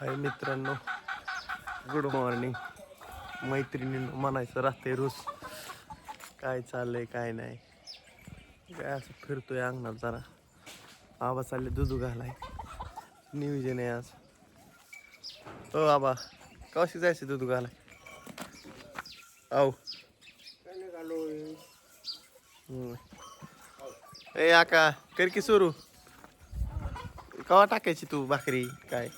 हाय मित्रांनो good morning मैत्रिणींनो म्हणायचं राहते रोज. काय चाललंय काय नाही. काय असं फिरतोय अंगणात जरा. आबा चालले दुधू घालाय. नियोजन आहे आज. हो आबा कशी जायचं दुधू घालाय? औ ए आका कर की सुरू? कवा टाकायची तू भाकरी? काय?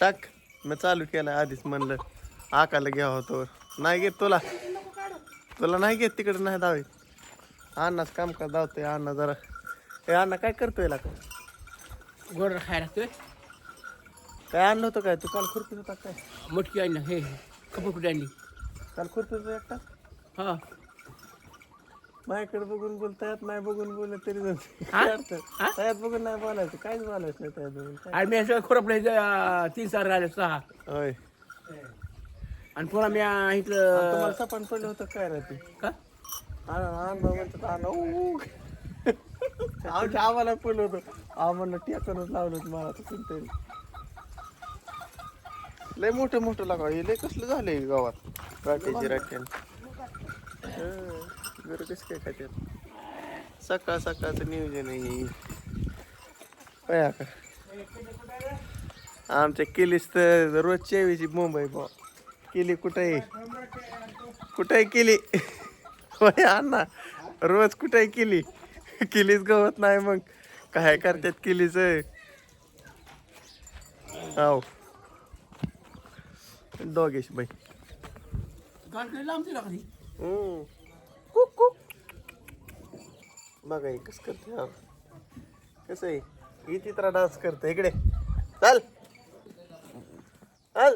टाक. मी चालू केलं आधीच म्हणलं. आकाला घ्या होतो नाही घेत तुला? तुला नाही घेत तिकडे? नाही दावे. अण्णाच काम कर धावतोय अण्णा जरा. ए अण्णा काय करतोय ला गोड खायला लागतोय. काय आणलं होतं काय? तू काल खुरपीत होता काय मोठी आणलं हे कपूर कुठे आणली? काल खुरपीत होता एकटा हा. माझ्याकडे बघून बोल तयात नाही बघून बोललं तरी हा? जमतं. हा? तयात बघून नाही बोलायचं काहीच बोलायचं नाही तयात बघून. काय आणि मी सगळं खुरपलं तीन चार राहिले सहा. होय. आणि पुन्हा मी तुम्हाला इथलं सपान पडलं होतं काय राहते का. आमच्या आम्हाला पडलं होतं. आम्हाला टेकनच लावलं होतं मला तर कोणतरी. लय मोठं मोठं लागा हे लय कसलं झालंय गावात? राट्याची राट्यान बरं कसं काय खात्यात? सकाळ सकाळचं नियोजन आहे हे. का आमच्या केलीस तर रोज चेवीची मुंबई बा केली कुठं आहे कुठं आहे केली? होय अण्णा रोज कुठं आहे केली? केलीच गवत नाही मग. काय करतात केलीच? हो डॉगेश बाई. गाडकडे लांबची लागली हम्म. कुक कुक बघा एकच करते हा. कसं आहे? ही चित्रा डान्स करते. इकडे. चल. चल.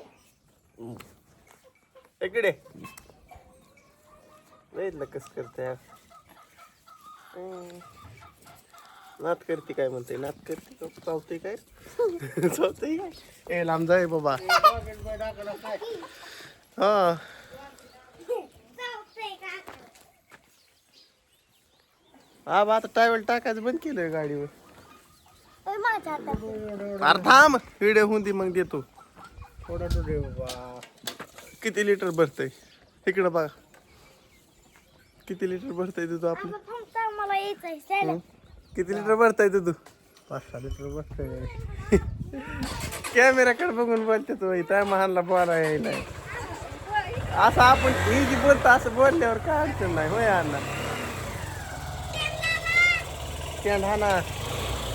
इकडे. बघितलं कसं करते हा. नात करते काय म्हणते? नात करते का? चावते काय? चावते काय ए लांब जाय बाबा. हा. आता टायवेल टाकायचं बंद केलंय गाडीवर. अरे थांब. व्हिडिओ होऊन दे मग देतो. तो किती लिटर भरतय? इकडं बघा. किती लिटर भरतय दूध आपलं? हं? किती लिटर भरताय दूध पाच सहा लिटर बसतोय कॅमेराकडे बघून बोलते तो त्या महानला बोला यायला असं आपण ही जी बोलतो असं बोलल्यावर काय अडचण नाही. होय अण्णा? स्टँड हा ना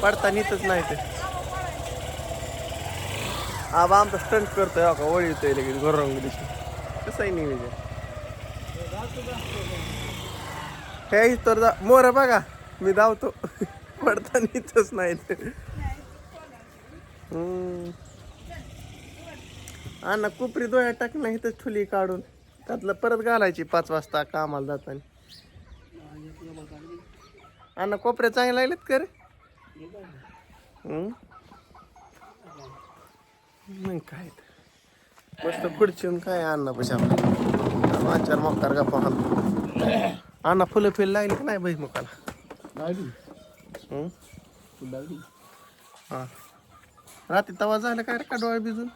पडता नीतच नाही ते. आबा आमचा स्टंट करतोय हो का ओळी येतोय लगेच गोरंग कसंही कसं आहे नियोजन हे तर जा मोर बघा मी धावतो. पडता नीतच नाही ते. हम्म. अण्णा कुपरी दोया टाकणं तर ठुली काढून. त्यातलं परत घालायची पाच वाजता कामाला जाताना. अण्णा कोपऱ्या चांगले लागलेत का रे? मग काय. मस्त खुर्चीन काय अण्णा पशी आपला पाच चार मक्कार का पाहतो अण्णा फुलं फिल लागली का नाही बाई हा? रात्री तवा झालं काय रे का डोळे भिजून?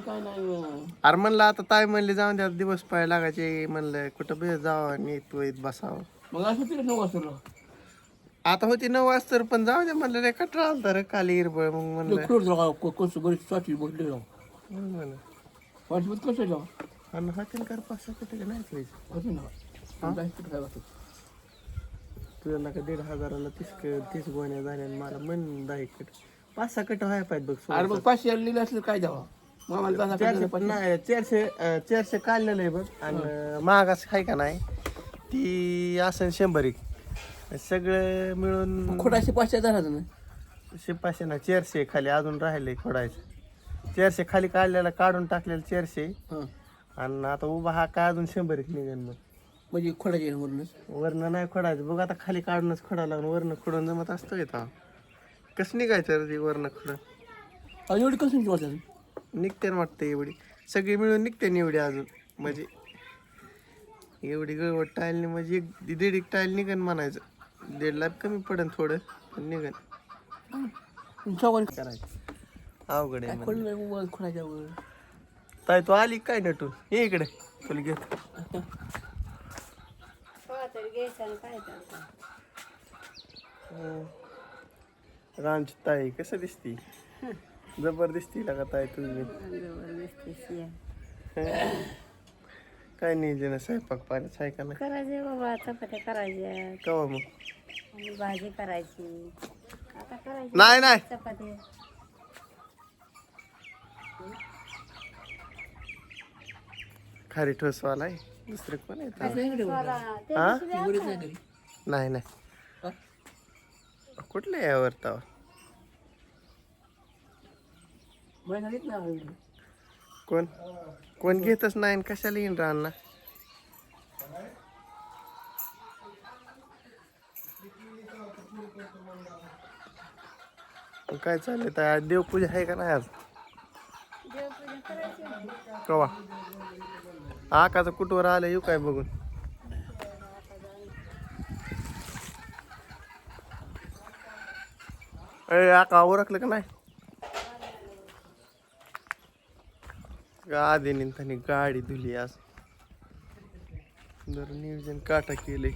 काय नाही अरे म्हणलं आता ताई म्हणली जाऊन द्या दिवस पाय लागायचे. म्हणलं कुठं बे जावं आणि तू इथं बसावं. मग असं तिला नऊ वाजता आता होती नऊ वाजता पण जाऊ दे म्हणलं रे कटरा आलता रे काली इरबळ मग म्हणलं. खुर्द कसं बरीच स्वाटी बसले जाऊ. मग म्हणलं. स्वाटी कसं जाऊ? आणि हॉटेल कर कुठे नाही. ना जास्त काय वाटत? तुझ्या नका दीड हजाराला तीस क- तीस गोण्या झाल्या आणि मला मन दहा कट पाच सहा कट व्हायला पाहिजे बघ अरे मग पाचशे लिहिलं असलं काय द्यावा मग आम्हाला दहा चारशे पण नाही चारशे अं, चारशे काढलेलं आहे बघ. आणि महागाच आहे का नाही? ती असेल शंभर एक. सगळं मिळून खोटाशे पाचशे झाला ना? शिपाशे ना चारशे खाली अजून राहिले खोडायचं. चारशे खाली काढलेला काढून टाकलेलं चारशे. हां. आणि आता उभा हा काय अजून शंभर एक निघेल मग. म्हणजे खोडाचे वरूनच? वरनं नाही खोडायचं. बघ आता खाली काढूनच खोडा लागून वरनं खोडून जमत असतं येतं कसं निघायचं रे ते वरनं खोडं? अहो, एवढी कसं नाही वाटत निघते ना वाटतं एवढी. सगळी मिळून निघते ना एवढी अजून. म्हणजे एवढी गळवट टाईल म्हणजे एक दीड एक टाईल निघन म्हणायचं. दीड लाख कमी पडेल थोडं पण निघन. करायचं. अवघड आहे ताई तू आली काय नटून? ये इकडे. तुला घेत रामची ताई कसं दिसती? जबर दिसती का ताई तुझी काय नियोजन आहे स्वयंपाक पाण्याचं आहे का नाही? करायचे बाबा चपात्या करायच्या कवा मग? आणि भाजी करायची. आता करायची. नाही नाही. चपाती. खारी ठोसवाला आहे दुसरं कोण आहे? नाही ते हा? नाही नाही. नाही? कुठले यावर तवा? कोण? कोण घेतच नाही आणि कशाला येईन राहणार काय चाललंय तर आज देवपूजा आहे का नाही आज? देवपूजा कवा? आकाचं कुठवर आलं येऊ काय बघून? अरे आका ओळखलं का नाही? आधीने त्यांनी गाडी धुली आज. जर नियोजन काटा केले.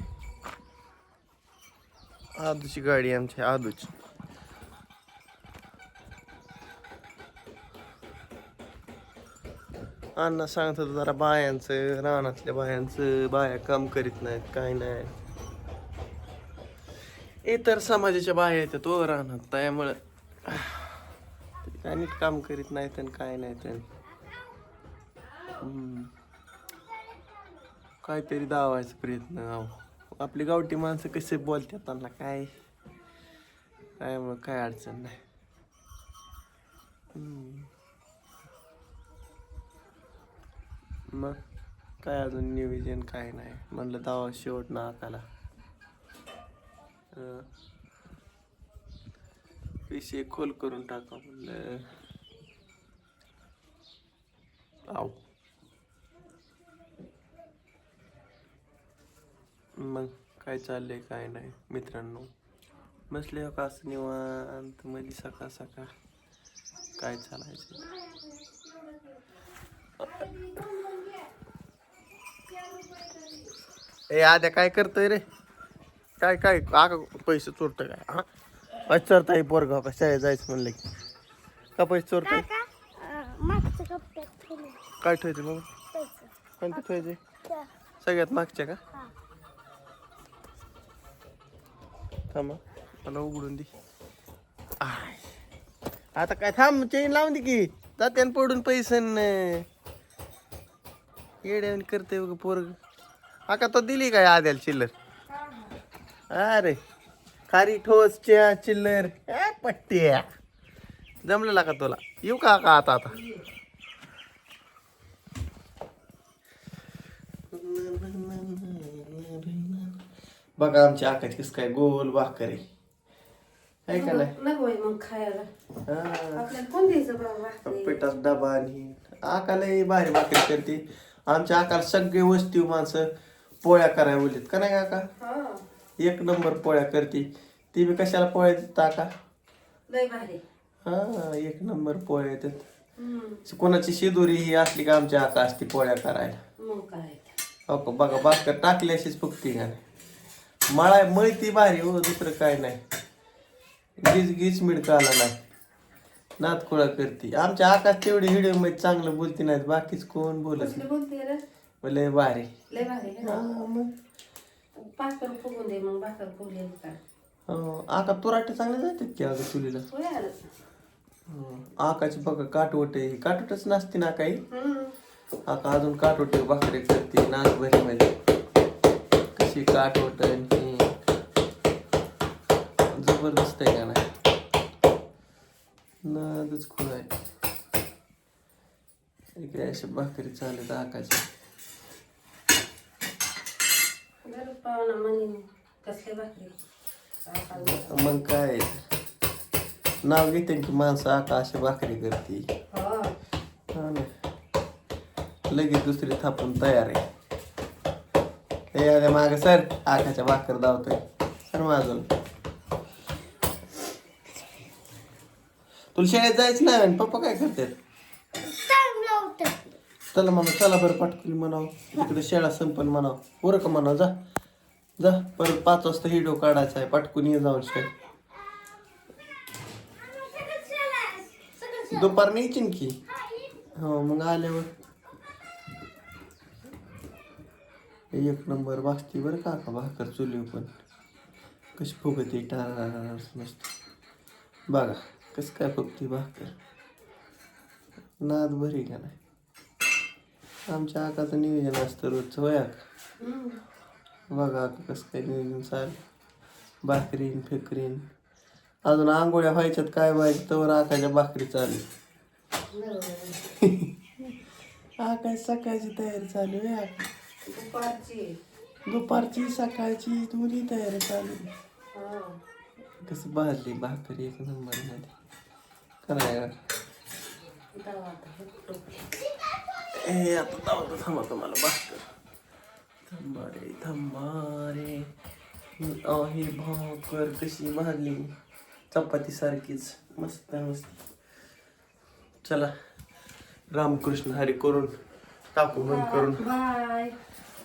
आदूची गाडी आमची आदूची. अण्णा सांगत होतं जरा बायांचं रानातल्या बायांचं बाया काम करीत नाहीत काय नाही. इतर समाजाच्या बाया येतात तो रानात त्यामुळं. काय नीट काम करीत नाहीत आणि काय नाही तर काहीतरी दावायचा प्रयत्न. अहो. आपली गावठी माणसं कसे बोलतात त्यांना काय? त्यामुळं काय अडचण नाही. मग काय अजून नियोजन काय नाही. म्हणलं दावा शेवट ना आकाला. पैसे विषय खोल करून टाका म्हणलं. आव. मग काय चाललंय काय नाही मित्रांनो. बसले हो का असं निवांत मध्ये सकाळ सकाळ. काय चालायचं? ए आद्या काय करतोय रे? काय काय? आका पैसे चोरतोय काय? हा? पैसे चोरताय पोरगाव का शाळेत जायचं म्हणलं की का पैसे चोरतोय? काय ठेवायचे मग? कोणते ठेवायचे? सगळ्यात मागच्या का हा. थांबा. मला उघडून दे. आय. आता काय थांब चेन लावून दे की. जात्यान पडून पैसे येड्याने करते बघ पोरग. आका तो दिली काय आद्याला चिल्लर? अरे खारी ठोस च्या चिल्लर. ए, पट्ट्या. जमलेला का तुला? येऊ का का आता आता? बघा आमची आकाश कस काय गोल भाकर आहे आहे का नाही नको बाई मग खायला. हा. आपल्याला कोण द्यायचं बाबा पिठाचा डबा आणि आकाला भारी भाकरी करते. आमच्या आकाला सगळे वस्ती माणसं पोळ्या करायला बोलत का नाही काका? हा. एक नंबर पोळ्या करते. ती बी कशाला पोळ्या देत का लय भारी. हा एक नंबर पोळ्या येतात हम्म. कोणाची शिदोरी ही असली का आमच्या आका असते पोळ्या करायला? मग काय? हो का बघा भाकर टाकली अशीच फुगती का नाही? मळा मळती भारी हो दुसरं काय नाही. गीच गीच मिडका आला नाही. नात खोळा करते. आमच्या आकाश तेवढी व्हिडिओमध्ये चांगलं बोलती नाहीत. बाकीच कोण बोलत कसली बोलते रे नाही लय भारी. लय भारी हा, मग. भाकर फुगून दे मग भाकर फुगलेली का हो, आका तुराटे चांगले जातात की अगं चुलीला? होय आलं. हं. आकाची बघा काटवट आहे. काटवटच नसते ना काही? हम्म. आका अजून काटवटे भाकरी करते नाक भरी मध्ये. कशी काटवट आणि जबरदस्त आहे का नाही? नादच खूप आहे. इकडे अशी भाकरी चालत कसले भाकरी. आपण मग काय? नाव घेते की माणसं आका अशी भाकरी करते. हो. लगेच दुसरी थापून तयार आहे. हे अरे माग सर आकाच्या भाकर धावतोय सर माझून तुला शाळेत जायचं नाही आणि पप्पा काय करतात? चला म्हणा चला बरं पाठकुली म्हणावं. तिकडे शाळा संपन म्हणावं. बरं का म्हणा जा. जा परत पाच वाजता हिडो काढायचा आहे. पाठकून ये जाऊन शाळेत. दुपार न्यायची ना की? हो मग आल्यावर. एक नंबर वाजती बरं का का भाकर चुली पण. कशी फुगते टार मस्त बघा कसं काय फुगते भाकर? नाद बरी का नाही? आमच्या आकाचं नियोजन असतं रोजचं वया बघा आका कसं काय नियोजन चालू भाकरीन फेकरीन अजून आंघोळ्या व्हायच्यात काय व्हायचं तर आकाच्या भाकरी चालू आकाश सकाळची तयारी चालू आहे आका. दुपारची सकाळची दोन्ही तयारी चालू. कसं भाजली भाकरी एक नंबरमध्ये ए आता दावतो थांबा तुम्हाला भाकर थांबा रे थांबा रे. ही आहे भाकर कशी भाजली चपाती सारखीच मस्त मस्त. चला रामकृष्ण हरी करून टाकू बंद करून.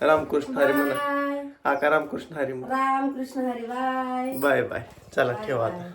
रामकृष्ण हरी म्हणा. आका रामकृष्ण हरी म्हणा. Ram Krishna Hari bye. Bye bye. चला ठेवा आता.